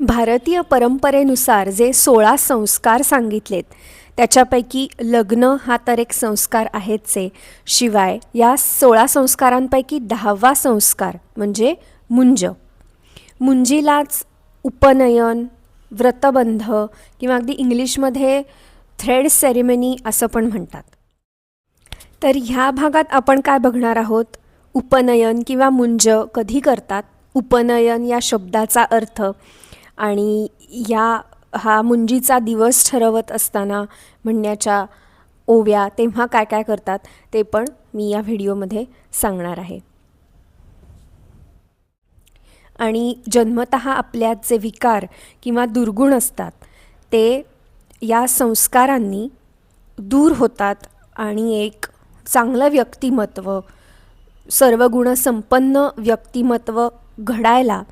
भारतीय परंपरेनुसार जे सोळा संस्कार सांगितलेत त्याच्यापैकी लग्न हा तर एक संस्कार आहेच आहे. शिवाय या सोळा संस्कारांपैकी दहावा संस्कार म्हणजे मुंज. मुंजीलाच उपनयन व्रतबंध किंवा अगदी इंग्लिशमध्ये थ्रेड सेरेमनी असं पण म्हणतात. तर ह्या भागात आपण काय बघणार आहोत? उपनयन किंवा मुंज कधी करतात? उपनयन या शब्दाचा अर्थ आणि या हा मुंजीचा दिवस ठरवत असताना म्हणण्याच्या ओव्या तेव्हा काय काय करतात ते पण मी या व्हिडिओमध्ये सांगणार आहे. आणि जन्मत आपल्यात जे विकार किंवा दुर्गुण असतात ते या संस्कारांनी दूर होतात आणि एक चांगलं व्यक्तिमत्व सर्व गुणसंपन्न व्यक्तिमत्व घडायला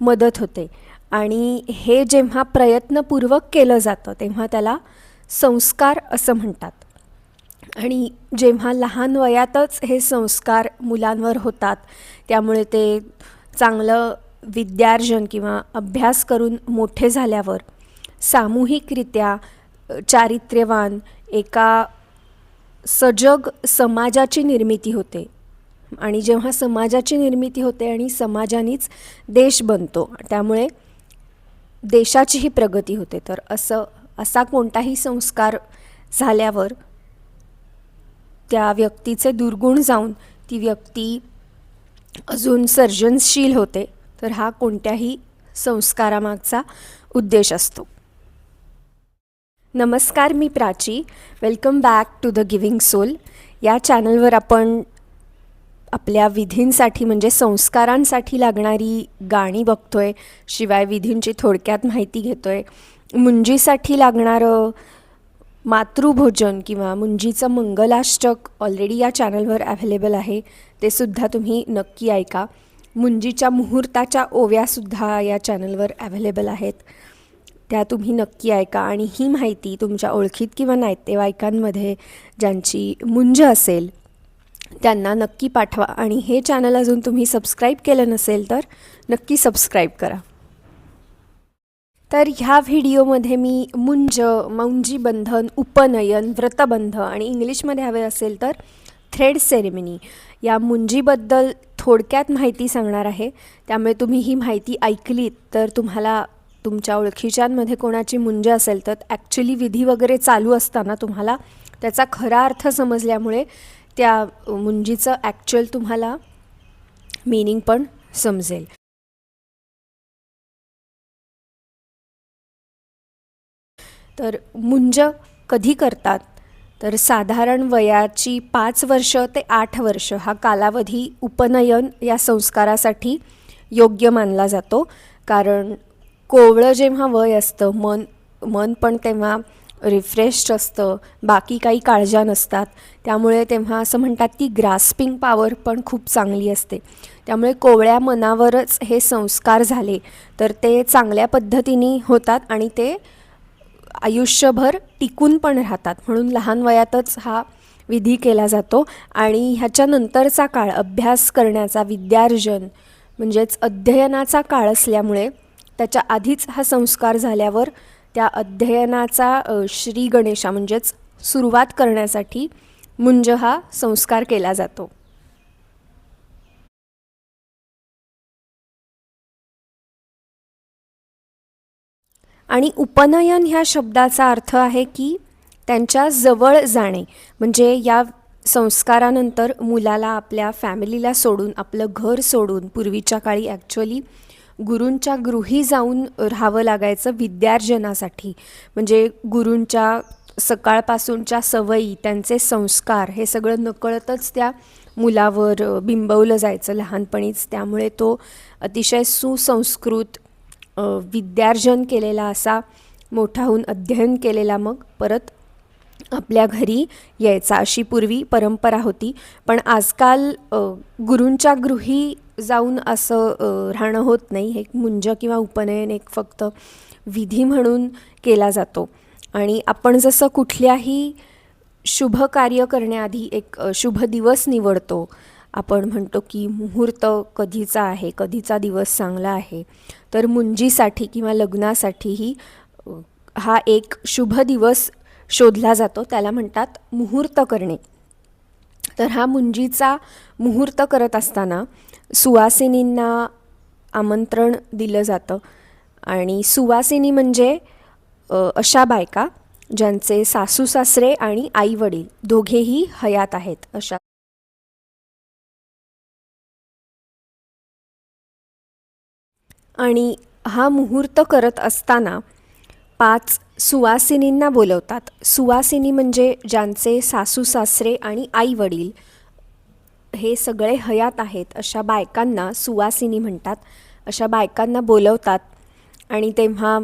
मदत होते. आणि हे जेव्हा प्रयत्नपूर्वक केलं जातं तेव्हा त्याला संस्कार असं म्हणतात. आणि जेव्हा लहान वयातच हे संस्कार मुलांवर होतात त्यामुळे ते चांगलं विद्यार्जन किंवा अभ्यास करून मोठे झाल्यावर सामूहिकरित्या चारित्र्यवान एका सजग समाजाची निर्मिती होते. आणि जेव्हा समाजाची निर्मिती होते आणि समाजानेच देश बनतो त्यामुळे देशाचीही प्रगती होते. तर असं असा कोणताही संस्कार झाल्यावर त्या व्यक्तीचे दुर्गुण जाऊन ती व्यक्ती अजून सर्जनशील होते. तर हा कोणत्याही संस्कारामागचा उद्देश असतो. नमस्कार मी Prachi. Welcome back to the Giving Soul. या चॅनलवर आपण आपल्या विधींसाठी म्हणजे संस्कारांसाठी लागणारी गाणी बघतोय शिवाय विधींची थोडक्यात माहिती घेतोय. मुंजीसाठी लागणारं मातृभोजन किंवा मुंजीचं मंगलाष्टक ऑलरेडी या चॅनलवर अव्हेलेबल आहे. ते सुद्धा तुम्ही नक्की ऐका. मुंजीच्या मुहूर्ताच्या ओव्यासुद्धा या चॅनलवर अव्हेलेबल आहेत. त्या तुम्ही नक्की ऐका. आणि ही माहिती तुमच्या ओळखीत किंवा नातेवाईकांमध्ये ज्यांची मुंज असेल त्यांना नक्की पाठवा. आणि हे चॅनल अजून तुम्ही सबस्क्राईब केलं नसेल तर नक्की सबस्क्राईब करा. तर ह्या व्हिडिओमध्ये मी मुंज मौंजी बंधन उपनयन व्रतबंध आणि इंग्लिशमध्ये हवे असेल तर थ्रेड सेरेमनी या मुंजीबद्दल थोडक्यात माहिती सांगणार आहे. त्यामुळे तुम्ही ही माहिती ऐकलीत तर तुम्हाला तुमच्या ओळखीच्यांमध्ये कोणाची मुंज असेल तर ॲक्च्युली विधी वगैरे चालू असताना तुम्हाला त्याचा खरा अर्थ समजल्यामुळे त्या मुंजीचं ॲक्च्युअल तुम्हाला मिनिंग पण समजेल. तर मुंज कधी करतात? तर साधारण वयाची पाच वर्ष ते आठ वर्ष हा कालावधी उपनयन या संस्कारासाठी योग्य मानला जातो. कारण कोवळं जेव्हा वय असतं मन मन पण तेव्हा रिफ्रेश्ड असतं बाकी काही काळजा नसतात. त्यामुळे तेव्हा असं म्हणतात की ग्रास्पिंग पॉवर पण खूप चांगली असते. त्यामुळे कोवळ्या मनावरच हे संस्कार झाले तर ते चांगल्या पद्धतीने होतात आणि ते आयुष्यभर टिकून पण राहतात. म्हणून लहान वयातच हा विधी केला जातो. आणि ह्याच्यानंतरचा काळ अभ्यास करण्याचा विद्यार्जन म्हणजेच अध्ययनाचा काळ असल्यामुळे त्याच्या आधीच हा संस्कार झाल्यावर त्या अध्ययनाचा श्री गणेशा म्हणजेच सुरुवात करण्यासाठी मुंज हा संस्कार केला जातो. आणि उपनयन ह्या शब्दाचा अर्थ आहे की त्यांच्या जवळ जाणे म्हणजे या संस्कारानंतर मुलाला आपल्या फॅमिलीला सोडून आपलं घर सोडून पूर्वीच्या काळी ॲक्च्युअली गुरूंच्या गृही जाऊन राहावं लागायचं विद्यार्जनासाठी. म्हणजे गुरूंच्या सकाळपासूनच्या सवयी त्यांचे संस्कार हे सगळं नकळतच त्या मुलावर बिंबवलं जायचं लहानपणीच. त्यामुळे तो अतिशय सुसंस्कृत विद्यार्जन केलेला असा मोठा होऊन अध्ययन केलेला मग परत आपल्या घरी यायचा. अशी पूर्वी परंपरा होती. पण आजकाल गुरूंच्या गृही जाऊन असं राहणं होत नाही. हे मुंज किंवा उपनयन एक फक्त विधी म्हणून केला जातो. आणि आपण जसं कुठल्याही शुभ कार्य करण्याआधी एक शुभ दिवस निवडतो. आपण म्हणतो की मुहूर्त कधीचा आहे कधीचा दिवस चांगला आहे. तर मुंजीसाठी किंवा लग्नासाठीही हा एक शुभ दिवस शोधला जातो त्याला म्हणतात मुहूर्त करणे. तर हा मुंजीचा मुहूर्त करत असताना सुवासिनींना आमंत्रण दिलं जातं. आणि सुवासिनी म्हणजे अशा बायका ज्यांचे सासू सासरे आणि आई वडील दोघेही हयात आहेत. अशा आणि हा मुहूर्त करत असताना पाच सुवासिनींना बोलवतात. सुवासिनी म्हणजे ज्यांचे सासू सासरे आणि आई वडील. हे सगळे हयात आहेत अशा बायकांना सुवासिनी म्हणतात. अशा बायकांना बोलवतात आणि तेव्हा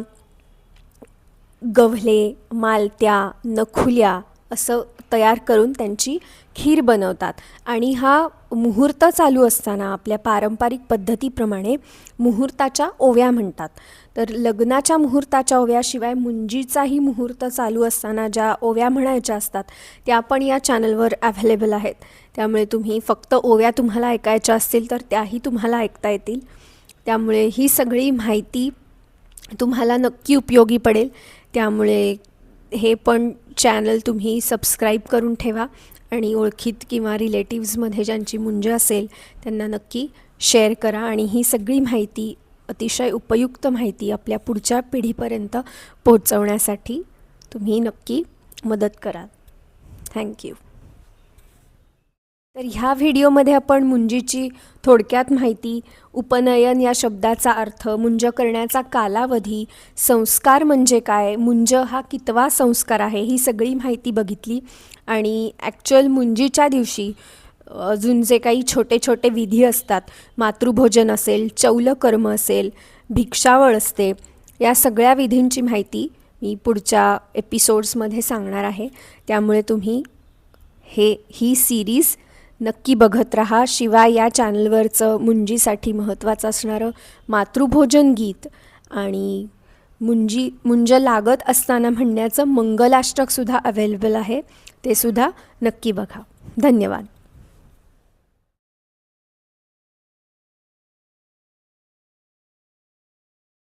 गव्हले मालत्या नखुल्या असं तयार करून त्यांची खीर बनवतात. आणि हा मुहूर्त चालू असताना आपल्या पारंपरिक पद्धतीप्रमाणे मुहूर्ताच्या ओव्या म्हणतात. तर लग्नाच्या मुहूर्ताच्या ओव्याशिवाय मुंजीचाही मुहूर्त चालू असताना ज्या ओव्या म्हणायच्या असतात त्या पण या चॅनलवर अव्हेलेबल आहेत. त्यामुळे तुम्ही फक्त ओव्या तुम्हाला ऐकायच्या असतील तर त्याही तुम्हाला ऐकता येतील. त्यामुळे ही सगळी माहिती तुम्हाला नक्की उपयोगी पडेल. त्यामुळे हे पण चॅनल तुम्ही सबस्क्राईब करून ठेवा आणि ओळखीत किंवा रिलेटिव्समध्ये ज्यांची मुंज असेल त्यांना नक्की शेअर करा आणि ही सगळी माहिती अतिशय उपयुक्त माहिती आपल्या पुढच्या पिढीपर्यंत पोहोचवण्यासाठी तुम्ही नक्की मदत करा थँक्यू तर ह्या व्हिडिओमध्ये आपण मुंजीची थोडक्यात माहिती उपनयन या शब्दाचा अर्थ मुंज करण्याचा कालावधी संस्कार म्हणजे काय मुंज हा कितवा संस्कार आहे ही सगळी माहिती बघितली. आणि ॲक्च्युअल मुंजीच्या दिवशी अजून जे काही छोटे छोटे विधी असतात मातृभोजन असेल चौलकर्म असेल भिक्षावळ असते या सगळ्या विधींची माहिती मी पुढच्या एपिसोड्समध्ये सांगणार आहे. त्यामुळे तुम्ही हे ही सिरीज नक्की बघत राहा. शिवाय या चॅनलवरचं मुंजीसाठी महत्त्वाचं असणारं मातृभोजन गीत आणि मुंजी मुंज लागत असताना म्हणण्याचं मंगलाष्टकसुद्धा अवेलेबल आहे. ते सुद्धा नक्की बघा. धन्यवाद.